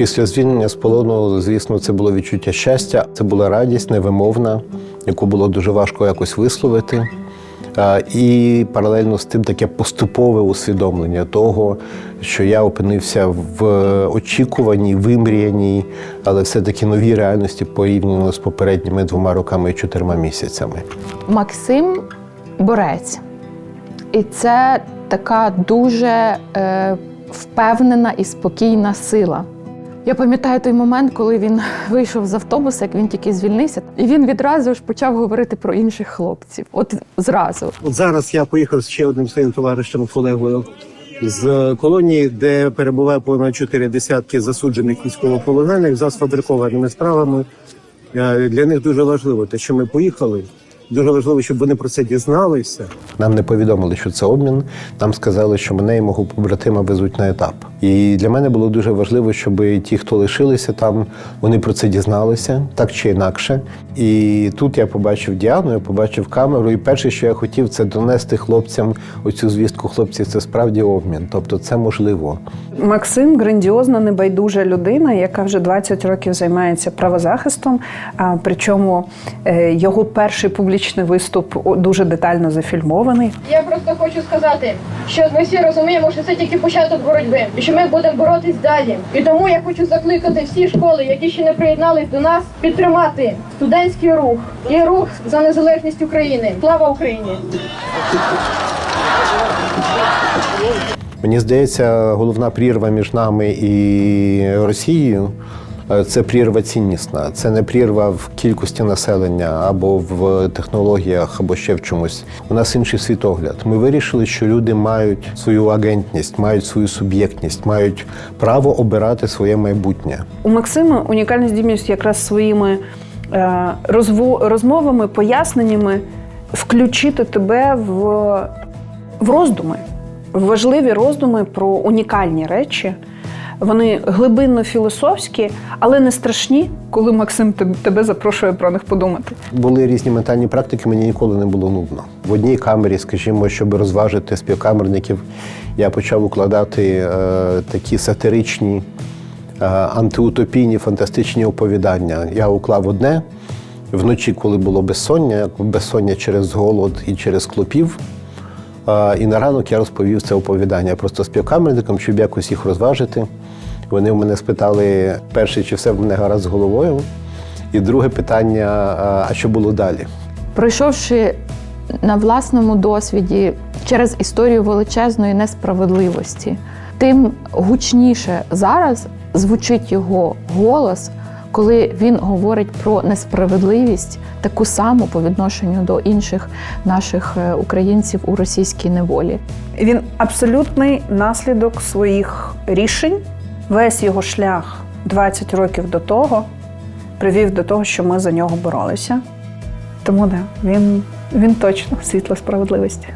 Після звільнення з полону, звісно, це було відчуття щастя. Це була радість невимовна, яку було дуже важко якось висловити. І паралельно з тим таке поступове усвідомлення того, що я опинився в очікуваній, вимріяній, але все-таки новій реальності порівняно з попередніми двома роками і чотирма місяцями. Максим борець. І це така дуже е, впевнена і спокійна сила. Я пам'ятаю той момент, коли він вийшов з автобуса, як він тільки звільнився, і він відразу ж почав говорити про інших хлопців. От зразу. От зараз я поїхав з ще одним своїм товаришем колегою з колонії, де перебуває понад чотири десятки засуджених військовополонених за сфабрикованими справами. Е, Для них дуже важливо те, що ми поїхали. Дуже важливо, щоб вони про це дізналися. Нам не повідомили, що це обмін. Нам сказали, що мене і мого побратима везуть на етап. І для мене було дуже важливо, щоб ті, хто лишилися там, вони про це дізналися так чи інакше. І тут я побачив Діану, я побачив камеру. І перше, що я хотів, це донести хлопцям оцю звістку. Хлопці, це справді обмін. Тобто, це можливо. Максим грандіозна, небайдужа людина, яка вже 20 років займається правозахистом. А причому е, його перший публічний виступ дуже детально зафільмований. Я просто хочу сказати, що ми всі розуміємо, що це тільки початок боротьби, і що ми будемо боротись далі. І тому я хочу закликати всі школи, які ще не приєднались до нас, підтримати студентський рух і рух за незалежність України. Слава Україні! Мені здається, головна прірва між нами і Росією це прірва ціннісна. Це не прірва в кількості населення або в технологіях, або ще в чомусь. У нас інший світогляд. Ми вирішили, що люди мають свою агентність, мають свою суб'єктність, мають право обирати своє майбутнє. У Максима унікальна здібність якраз своїми е, розмовами, поясненнями включити тебе в, в роздуми, в важливі роздуми про унікальні речі. Вони глибинно філософські, але не страшні, коли Максим тебе запрошує про них подумати. Були різні ментальні практики, мені ніколи не було нудно. В одній камері, скажімо, щоб розважити співкамерників, я почав укладати е, такі сатиричні, е, антиутопійні, фантастичні оповідання. Я уклав одне вночі, коли було безсоння, безсоння через голод і через клопів. І на ранок я розповів це оповідання просто співкамерникам, щоб якось їх розважити. Вони в мене спитали перше, чи все в мене гаразд з головою. І друге питання: а що було далі? Пройшовши на власному досвіді через історію величезної несправедливості, тим гучніше зараз звучить його голос, коли він говорить про несправедливість, таку саму по відношенню до інших наших е, українців у російській неволі. Він абсолютний наслідок своїх рішень. Весь його шлях 20 років до того привів до того, що ми за нього боролися. Тому да, він, він точно світло справедливості.